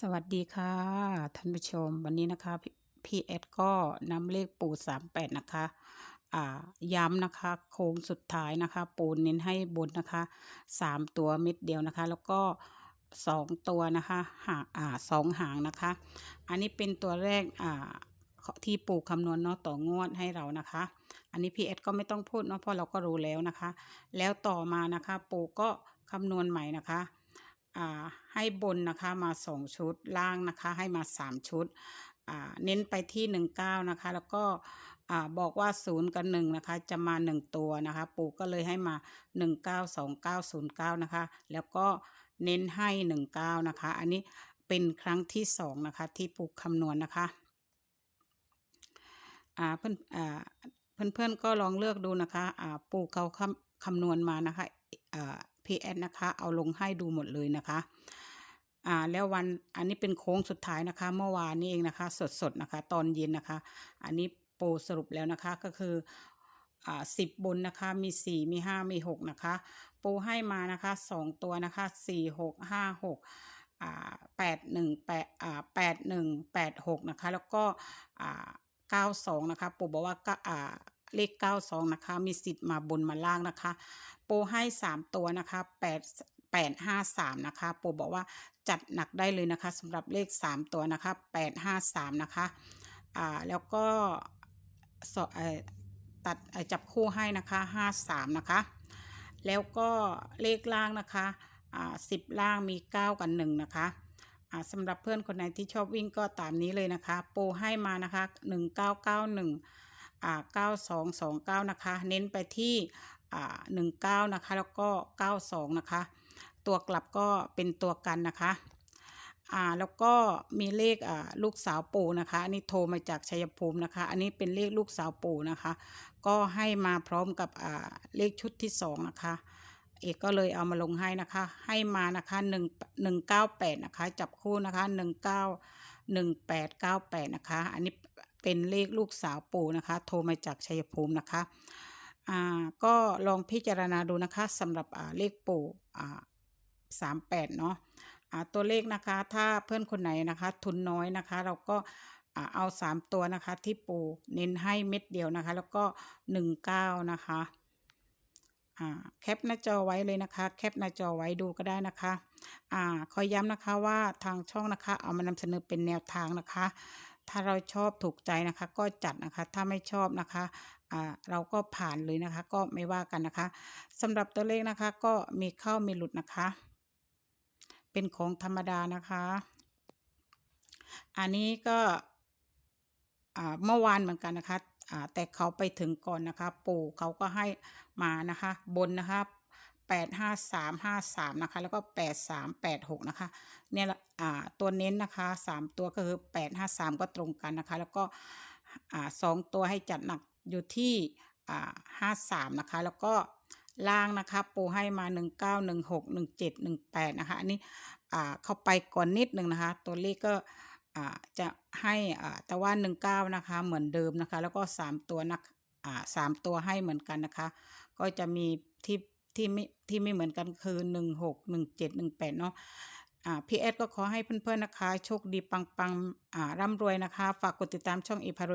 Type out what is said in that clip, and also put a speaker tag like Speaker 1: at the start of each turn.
Speaker 1: สวัสดีค่ะท่านผู้ชมวันนี้นะคะพี่เอสก็นำเลขปูสามแปดนะคะอ่าย้ำนะคะ โค้งสุดท้ายนะคะ ปูเน้นให้บนนะคะสามตัวเม็ดเดียวนะคะ แล้วก็สองตัวนะคะหางอ่าสองหางนะคะ อันนี้เป็นตัวแรกอ่าที่ปูคำนวณเนาะต่องวดให้เรานะคะ อันนี้พีเอสก็ไม่ต้องพูดเนาะเพราะเราก็รู้แล้วนะคะ แล้วต่อมานะคะ ปูก็คำนวณใหม่นะคะ ให้บนนะคะมาสองชุดล่างนะคะให้มาสามชุดเน้นไปที่หนึ่งเก้านะคะ แล้วก็บอกว่าศูนย์กับหนึ่งนะคะ จะมาหนึ่งตัวนะคะ ปู่ก็เลยให้มาหนึ่งเก้าสองเก้าศูนย์เก้านะคะ แล้วก็เน้นให้หนึ่งเก้านะคะ อันนี้เป็นครั้งที่สองนะคะ ที่ปู่คำนวณนะคะเพื่อนเพื่อนๆก็ลองเลือกดูนะคะปู่เขาคำคำนวณมานะคะ พีแอนะคะ เอาลงให้ดูหมดเลยนะคะอ่าแล้ววันอันนี้เป็นโค้งสุดท้ายนะคะ เมื่อวานนี้เองนะคะ สดๆนะคะ ตอนเย็นนะคะ อันนี้โปรสรุปแล้วนะคะก็คืออ่าสิบบนนะคะมีสี่มีห้ามีหกนะคะโปรให้มานะคะสองตัวนะคะสี่หกห้าหกอ่าแปดหนึ่งแปดอ่าแปดหนึ่งแปดหกนะคะ แล้วก็อ่าเก้าสองนะคะปูบอกว่าก็อ่า เลขเก้าสองนะคะ มีสิทธิ์มาบนมาล่างนะคะ โปรให้สามตัวนะคะแปดแปดห้าสามนะคะ โปรบอกว่าจัดหนักได้เลยนะคะสำหรับเลขสามตัวนะคะแปดห้าสามนะคะ อ่า แล้วก็สอตัดจับคู่ให้นะคะห้าสามนะคะ แล้วก็เลขล่างนะคะอ่าสิบล่างมีเก้ากับหนึ่งนะคะอ่าสำหรับเพื่อนคนไหนที่ชอบวิ่งก็ตามนี้เลยนะคะ โปรให้มานะคะห นึ่งเก้าเก้าหนึ่งอ่าเก้าสองสองเก้านะคะ เน้นไปที่อ่าหนึ่งเก้านะคะ แล้วก็เก้าสองนะคะ ตัวกลับก็เป็นตัวกันนะคะ่าแล้วก็มีเลขอ่าลูกสาวปู่นะคะ อันนี้โทรมาจากชัยภูมินะคะ อันนี้เป็นเลขลูกสาวปู่นะคะ ก็ให้มาพร้อมกับอ่าเลขชุดที่สองนะคะ เอกก็เลยเอามาลงให้นะคะ ให้มานะคะหนึ่งหนึ่งเก้าแปดนะคะ จับคู่นะคะหนึ่งเก้าหนึ่งแปดเก้าแปดนะคะ อันนี้ เป็นเลขลูกสาวปู่นะคะ โทรมาจากชัยภูมินะคะอ่าก็ลองพิจารณาดูนะคะสำหรับอ่าเลขปู่อ่าสามแปดเนาะอ่าตัวเลขนะคะถ้าเพื่อนคนไหนนะคะ ทุนน้อยนะคะ เราก็อ่าเอาสามตัวนะคะที่ปูเน้นให้เม็ดเดียวนะคะ แล้วก็หนึ่งเก้านะคะอ่าแคปหน้าจอไว้เลยนะคะ แคปหน้าจอไว้ดูก็ได้นะคะอ่าขอย้ำนะคะว่าทางช่องนะคะ เอามานำเสนอเป็นแนวทางนะคะ ถ้าเราชอบถูกใจนะคะก็จัดนะคะ ถ้าไม่ชอบนะคะอ่าเราก็ผ่านเลยนะคะ ก็ไม่ว่ากันนะคะสำหรับตัวเลขนะคะ ก็มีเข้ามีหลุดนะคะ เป็นของธรรมดานะคะ อันนี้ก็อ่าเมื่อวานเหมือนกันนะคะอ่าแต่เขาไปถึงก่อนนะคะ ปู่เขาก็ให้มานะคะ บนนะคะ แปดห้าสามห้าสามนะคะแล้วก็แปดสามแปดหกนะคะเนี่ยอ่าตัวเน้นนะคะสามตัวก็คือแปดห้าสามก็ตรงกันนะคะ แล้วก็อ่าสองตัวให้จัดหนักอยู่ที่อ่าห้าสามนะคะ แล้วก็ล่างนะคะ ปูให้มาหนึ่งเก้าหนึ่งหกหนึ่งเจ็ดหนึ่งแปดนะคะ อันนี้อ่าเข้าไปก่อนนิดนึงนะคะ ตัวเลขก็อ่าจะให้อ่าแต่ว่าหนึ่งเก้านะคะ เหมือนเดิมนะคะ แล้วก็สามตัวนักอ่าสามตัวให้เหมือนกันนะคะ ก็จะมีที่ ที่ไม่ที่ไม่เหมือนกันคือหนึ่งหกหนึ่งเจ็ดหนึ่งแปดเนาะอ่าพี่แอดก็ขอให้เพื่อนๆนะคะ โชคดีปังๆอ่าร่ำรวยนะคะ ฝากกดติดตามช่องอีพาร